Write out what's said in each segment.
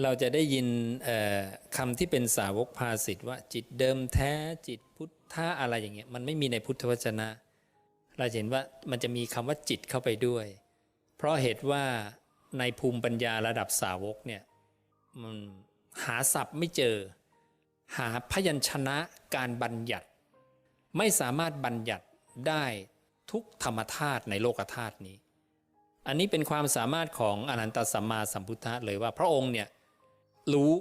เราจะได้ยินคำที่เป็นสาวกภาสิทธ์ว่าจิตเดิมแท้จิตพุทธะอะไรอย่างเงี้ยมันไม่มีในพุทธวจนะ เราเห็นว่ามันจะมีคำว่าจิตเข้าไปด้วย เพราะเหตุว่าในภูมิปัญญาระดับสาวกเนี่ยมันหาศัพท์ไม่เจอ หาพยัญชนะการบัญญัติ ไม่สามารถบัญญัติได้ทุกธรรมธาตุในโลกธาตุนี้ อันนี้เป็นความสามารถของอนันตสัมมาสัมพุทธะเลยว่าพระองค์เนี่ย รู้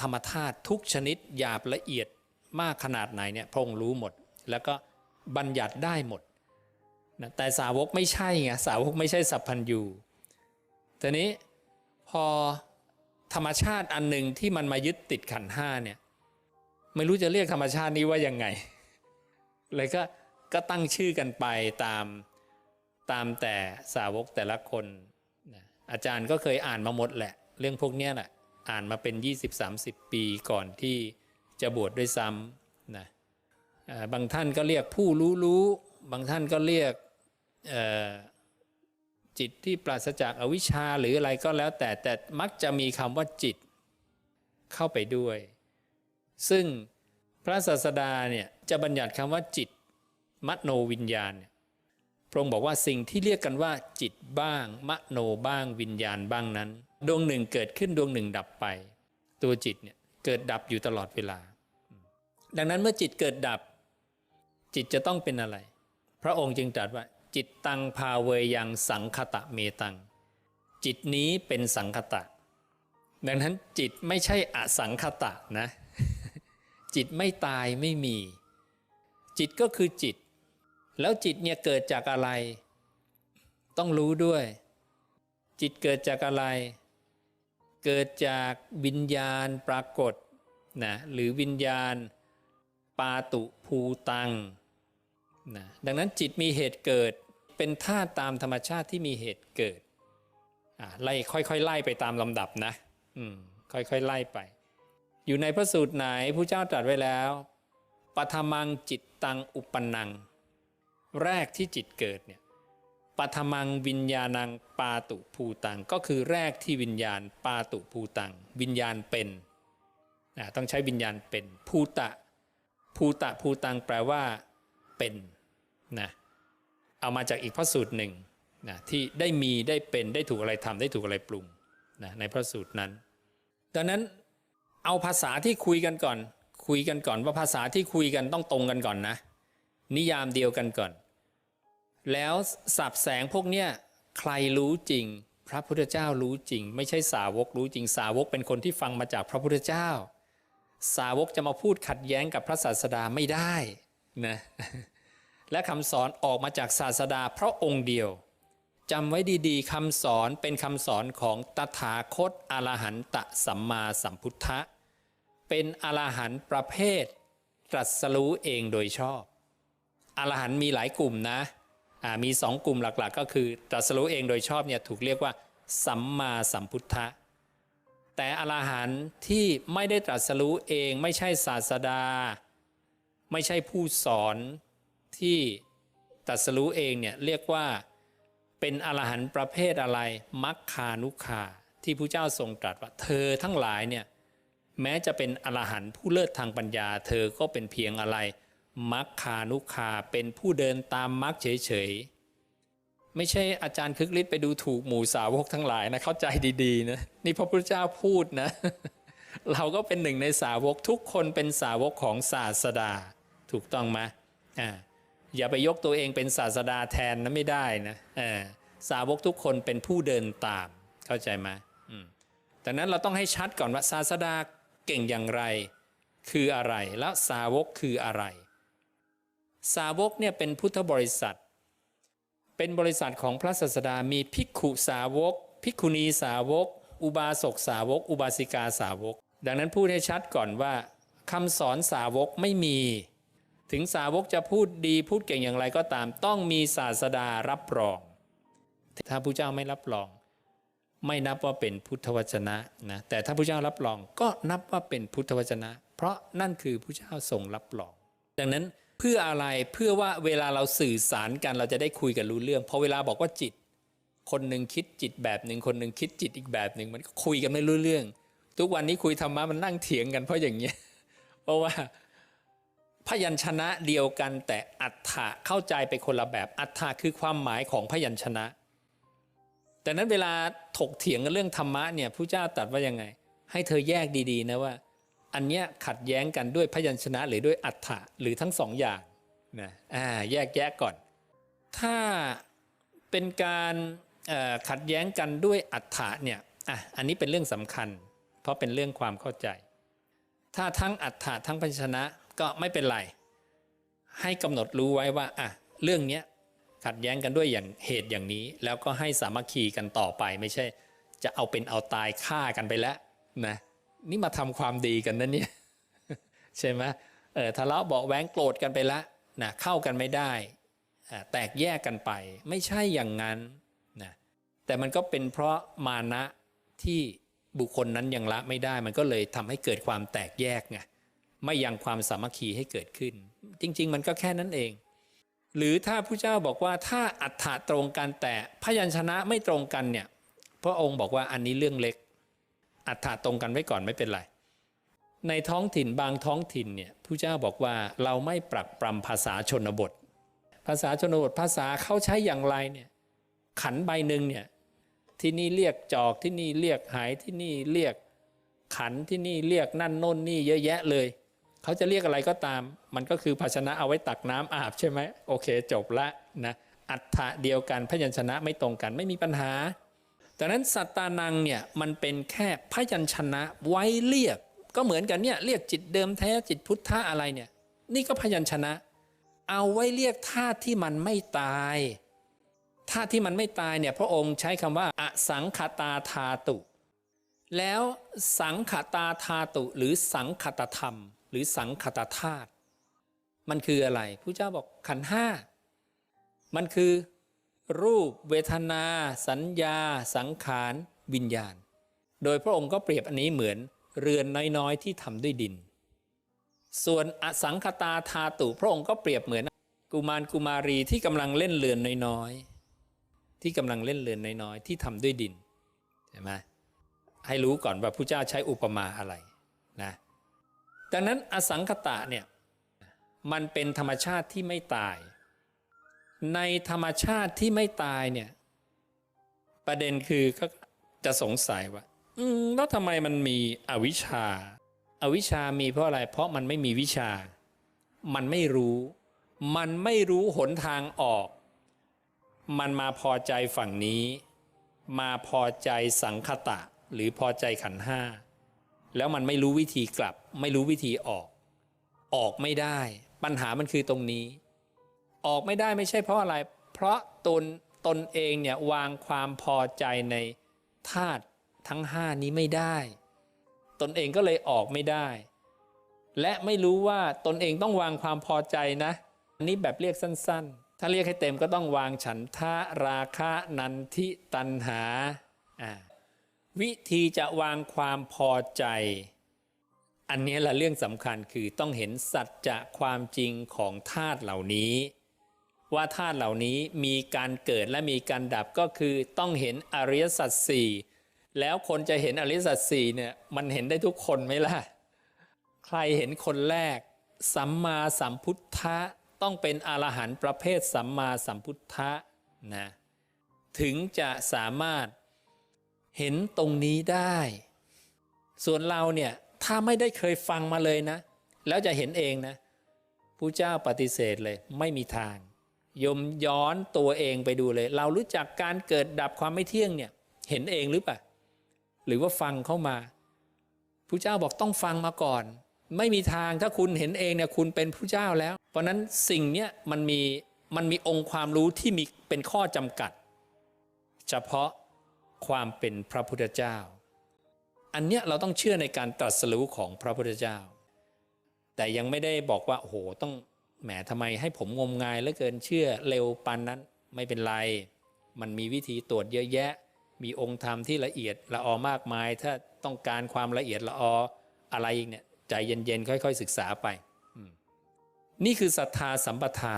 ธรรมธาตุทุกชนิดหยาบละเอียดมากขนาดไหนเนี่ยพระองค์รู้หมด แล้วก็บัญญัติได้หมดนะแต่สาวกไม่ใช่ไงสาวกไม่ใช่สัพพัญญูทีนี้พอธรรมชาติอันหนึ่งที่มันมายึดติดขันห้าเนี่ยไม่รู้จะเรียกธรรมชาตินี้ว่ายังไง เลยก็ก็ตั้งชื่อกันไปตามตามแต่สาวกแต่ละคนนะอาจารย์ก็เคยอ่านมาหมดแหละ เรื่องพวกนี้แหละ อ่านมาเป็น 20-30 ปีก่อนที่จะบวชดด้วยซ้ำนะบางท่านก็เรียกผู้รู้รู้ บางท่านก็เรียกจิตที่ปราศจากอวิชชาหรืออะไรก็แล้วแต่แต่มักจะมีคำว่าจิตเข้าไปด้วย ซึ่งพระศาสดาเนี่ยจะบัญญัติคำว่าจิตมโนวิญญาณเนี่ยพระองค์บอกว่าสิ่งที่เรียกกันว่าจิตบ้าง มโนบ้างวิญญาณบ้างนั้น ดวงหนึ่งเกิดขึ้นดวงหนึ่งดับไป ตัวจิตเนี่ยเกิดดับอยู่ตลอดเวลา ดังนั้นเมื่อจิตเกิดดับ จิตจะต้องเป็นอะไร พระองค์จึงตรัสว่า จิตตังพาเวยังสังคตะเมตัง จิตนี้เป็นสังคตะ ดังนั้นจิตไม่ใช่อสังคตะนะ จิตไม่ตายไม่มี จิตก็คือจิต แล้วจิตเนี่ยเกิดจากอะไร ต้องรู้ด้วย จิตเกิดจากอะไร เกิดจากวิญญาณปรากฏนะหรือวิญญาณปาตุภูตังนะดังนั้นจิตมีเหตุเกิดเป็นธาตุตามธรรมชาติที่มีเหตุเกิดไล่ค่อยๆไล่ไปตามลำดับนะค่อยๆไล่ไป อยู่ในพระสูตรไหนผู้เจ้าตรัสไว้แล้วปฐมังจิตตังอุปนัง แรกที่จิตเกิดเนี่ย ปฐมังวิญญาณังปาตุภูตัง ก็คือแรกที่วิญญาณปาตุภูตัง วิญญาณเป็นต้องใช้วิญญาณเป็นภูตะภูตะภูตังแปลว่าเป็นนะเอามาจากอีกพระสูตรหนึ่งนะที่ได้มีได้เป็นได้ถูกอะไรทำได้ถูกอะไรปรุงนะในพระสูตรนั้น ดังนั้นเอาภาษาที่คุยกันก่อน คุยกันก่อนว่าภาษาที่คุยกันต้องตรงกันก่อนนะ นิยามเดียวกันก่อน แล้วสับแสงพวกเนี้ยใครรู้จริง พระพุทธเจ้ารู้จริง ไม่ใช่สาวกรู้จริง สาวกเป็นคนที่ฟังมาจากพระพุทธเจ้า สาวกจะมาพูดขัดแย้งกับพระศาสดาไม่ได้นะและคำสอนออกมาจากศาสดาพระองค์เดียวจำไว้ดีๆคำสอนเป็นคำสอนของตถาคตอรหันตสัมมาสัมพุทธะ เป็นอรหันต์ประเภทตรัสรู้เองโดยชอบ อรหันต์มีหลายกลุ่มนะ มีสองกลุ่มหลักๆ ก็คือตรัสรู้เองโดยชอบเนี่ยถูกเรียกว่า สัมมาสัมพุทธะ แต่อรหันต์ที่ไม่ได้ตรัสรู้เองไม่ใช่ศาสดา ไม่ใช่ผู้สอนที่ตรัสรู้เองเนี่ยเรียกว่าเป็นอรหันต์ประเภทอะไรมัคคานุคาที่พระเจ้าทรงตรัสว่าเธอทั้งหลายเนี่ยแม้จะเป็นอรหันต์ผู้เลิศทางปัญญา เธอก็เป็นเพียงอะไร มัคคานุคาเป็นผู้เดินตามมัคเฉยๆ ไม่ใช่อาจารย์คึกฤทธิ์ไปดูถูกหมู่สาวกทั้งหลายนะเข้าใจดีๆนะนี่พระพุทธเจ้าพูดนะ เราก็เป็นหนึ่งในสาวกทุกคนเป็นสาวกของศาสดา ถูกต้องไหมอ่าอย่าไปยกตัวเองเป็นศาสดาแทนนะไม่ได้นะอสาวกทุกคนเป็นผู้เดินตามเข้าใจไหมอืมดังนั้นเราต้องให้ชัดก่อนว่าศาสดาเก่งอย่างไร คืออะไรแล้วสาวกคืออะไร สาวกเนี่ยเป็นพุทธบริษัท เป็นบริษัทของพระศาสดามีภิกขุสาวก ภิกขุณีสาวก อุบาสกสาวก อุบาสิกาสาวก ดังนั้นพูดให้ชัดก่อนว่าคำสอนสาวกไม่มี ถึงสาวกจะพูดดีพูดเก่งอย่างไรก็ตาม ต้องมีศาสดารับรอง ถ้าพระเจ้าไม่รับรอง ไม่นับว่าเป็นพุทธวจนะนะแต่ถ้าพระเจ้ารับรองก็นับว่าเป็นพุทธวจนะ เพราะนั่นคือพระเจ้าทรงรับรอง ดังนั้น เพื่ออะไรเพื่อว่าเวลาเราสื่อสารกันเราจะได้คุยกันรู้เรื่องพอเวลาบอกว่าจิต คนหนึ่งคิดจิตแบบหนึ่งคนหนึ่งคิดจิตอีกแบบหนึ่งมันก็คุยกันไม่รู้เรื่อง ทุกวันนี้คุยธรรมะมันนั่งเถียงกันเพราะอย่างเงี้ยเพราะว่าพยัญชนะเดียวกันแต่อัฏฐะเข้าใจไปคนละแบบอัฏฐะคือความหมายของพยัญชนะแต่นั้นเวลาถกเถียงกันเรื่องธรรมะเนี่ยผู้เจ้าตรัสว่ายังไง ให้เธอแยกดีๆนะว่า อันเนี้ยขัดแย้งกันด้วยพยัญชนะหรือด้วยอัฏฐะหรือทั้งสองอย่างนะอ่าแยกแยะก่อน ถ้าเป็นการขัดแย้งกันด้วยอัฏฐะเนี่ยอะอันนี้เป็นเรื่องสำคัญ เพราะเป็นเรื่องความเข้าใจ ถ้าทั้งอัฏฐะทั้งพยัญชนะก็ไม่เป็นไร ให้กำหนดรู้ไว้ว่าอะเรื่องเนี้ยขัดแย้งกันด้วยอย่างเหตุอย่างนี้ แล้วก็ให้สามัคคีกันต่อไปไม่ใช่ จะเอาเป็นเอาตายฆ่ากันไปแล้วนะ นี่มาทำความดีกันนะเนี่ยใช่ไหมเออทะเลาะเบาะแว้งโกรธกันไปล้วนะเข้ากันไม่ได้ แตกแยกกันไป ไม่ใช่อย่างนั้นนะแต่มันก็เป็นเพราะมานะที่บุคคลนั้นยังละไม่ได้ มันก็เลยทำให้เกิดความแตกแยกไงไม่ยังความสามัคคีให้เกิดขึ้น จริง ๆ มันก็แค่นั้นเอง หรือถ้าผู้เจ้าบอกว่าถ้าอัฏฐะตรงกันแต่พยัญชนะไม่ตรงกันเนี่ยพระองค์บอกว่าอันนี้เรื่องเล็ก อัฏฐะตรงกันไว้ก่อนไม่เป็นไร ในท้องถิ่นบางท้องถิ่นเนี่ยผู้เจ้าบอกว่าเราไม่ปรักปรำภาษาชนบท ภาษาชนบทภาษาเขาใช้อย่างไรเนี่ยขันใบหนึ่งเนี่ยที่นี่เรียกจอกที่นี่เรียกหายที่นี่เรียกขันที่นี่เรียกนั่นโน่นนี่เยอะแยะเลย เขาจะเรียกอะไรก็ตาม มันก็คือภาชนะเอาไว้ตักน้ำอาบใช่ไหมโอเคจบละนะอัฏฐะเดียวกันพยัญชนะไม่ตรงกันไม่มีปัญหา แต่นั้นสัตตานังเนี่ยมันเป็นแค่พยัญชนะไว้เรียก ก็เหมือนกันเนี่ยเรียกจิตเดิมแท้จิตพุทธะอะไรเนี่ยนี่ก็พยัญชนะ เอาไว้เรียกธาตุที่มันไม่ตายธาตุที่มันไม่ตายเนี่ยพระองค์ใช้คำว่าอสังขตาธาตุ แล้วสังขตาธาตุหรือสังขตธรรม หรือสังขตธาตุมันคืออะไรผู้เจ้าบอกขันห้ามันคือ รูป เวทนา สัญญา สังขารวิญญาณ โดยพระองค์ก็เปรียบอันนี้เหมือนเรือนน้อยๆ ที่ทำด้วยดิน ส่วนอสังขตาธาตุพระองค์ก็เปรียบเหมือนกุมารกุมารีที่กำลังเล่นเรือนน้อยๆที่กำลังเล่นเรือนน้อยๆที่ทำด้วยดินใช่ไหมให้รู้ก่อนว่าพระเจ้าใช้อุปมาอะไรนะดังนั้นอสังขตะเนี่ยมันเป็นธรรมชาติที่ไม่ตาย ในธรรมชาติที่ไม่ตายเนี่ย ประเด็นคือก็จะสงสัยว่า อืมแล้วทำไมมันมีอวิชชาอวิชชามีเพราะอะไร เพราะมันไม่มีวิชา มันไม่รู้ มันไม่รู้หนทางออก มันมาพอใจฝั่งนี้ มาพอใจสังคตะ หรือพอใจขันห้า แล้วมันไม่รู้วิธีกลับ ไม่รู้วิธีออก ออกไม่ได้ ปัญหามันคือตรงนี้ ออกไม่ได้ไม่ใช่เพราะอะไร เพราะตนตนเองเนี่ยวางความพอใจในธาตุทั้งห้านี้ไม่ได้ ตนเองก็เลยออกไม่ได้ และไม่รู้ว่าตนเองต้องวางความพอใจนะอันนี้แบบเรียกสั้น ๆ ถ้าเรียกให้เต็มก็ต้องวางฉันทะราคะนันทิตันหาอ่าวิธีจะวางความพอใจ อันนี้แหละเรื่องสำคัญคือต้องเห็นสัจจะความจริงของธาตุเหล่านี้ ว่าธาตุเหล่านี้มีการเกิดและมีการดับก็คือต้องเห็นอริยสัจสี่แล้วคนจะเห็นอริยสัจสี่เนี่ยมันเห็นได้ทุกคนไหมล่ะ ใครเห็นคนแรก สัมมาสัมพุทธะต้องเป็นอรหันต์ประเภทสัมมาสัมพุทธะนะถึงจะสามารถเห็นตรงนี้ได้ ส่วนเราเนี่ยถ้าไม่ได้เคยฟังมาเลยนะ แล้วจะเห็นเองนะผู้เจ้าปฏิเสธเลยไม่มีทาง ยมย้อนตัวเองไปดูเลย เรารู้จักการเกิดดับความไม่เที่ยงเนี่ยเห็นเองหรือเปล่าหรือว่าฟังเข้ามาผู้เจ้าบอกต้องฟังมาก่อน ไม่มีทางถ้าคุณเห็นเองเนี่ยคุณเป็นผู้เจ้าแล้ว เพราะนั้นสิ่งเนี้ยมันมีมันมีองค์ความรู้ที่มีเป็นข้อจำกัด เฉพาะความเป็นพระพุทธเจ้า อันเนี้ยเราต้องเชื่อในการตรัสรู้ของพระพุทธเจ้า แต่ยังไม่ได้บอกว่าโอ้โหต้อง แหมทำไมให้ผมงมงายเหลือเกินเชื่อเร็วปันนั้นไม่เป็นไร มันมีวิธีตรวจเยอะแยะ มีองค์ธรรมที่ละเอียดละออมากมาย ถ้าต้องการความละเอียดละอออะไรอีกเนี่ยใจเย็นๆ ค่อยๆ ศึกษาไปอืมนี่คือศรัทธาสัมปทา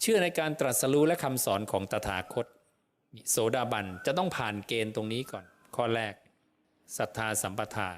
เชื่อในการตรัสรู้และคำสอนของตถาคตโสดาบันจะต้องผ่านเกณฑ์ตรงนี้ก่อน ข้อแรกศรัทธาสัมปทา